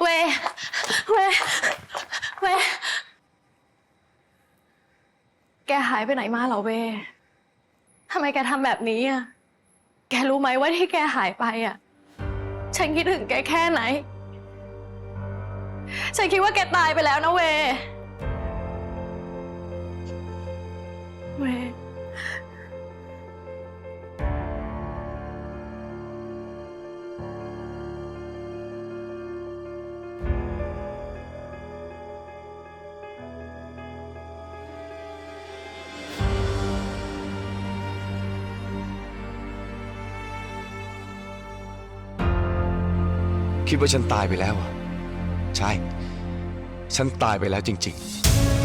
เว เว เว แกหายไปไหนมาเหรอเว ทำไมแกทำแบบนี้อะ แกรู้ไหมว่าที่แกหายไปอะ ฉันคิดถึงแกแค่ไหน ฉันคิดว่าแกตายไปแล้วนะเว คิดว่าฉันตายไปแล้วอะใช่ ฉันตายไปแล้วจริง ๆ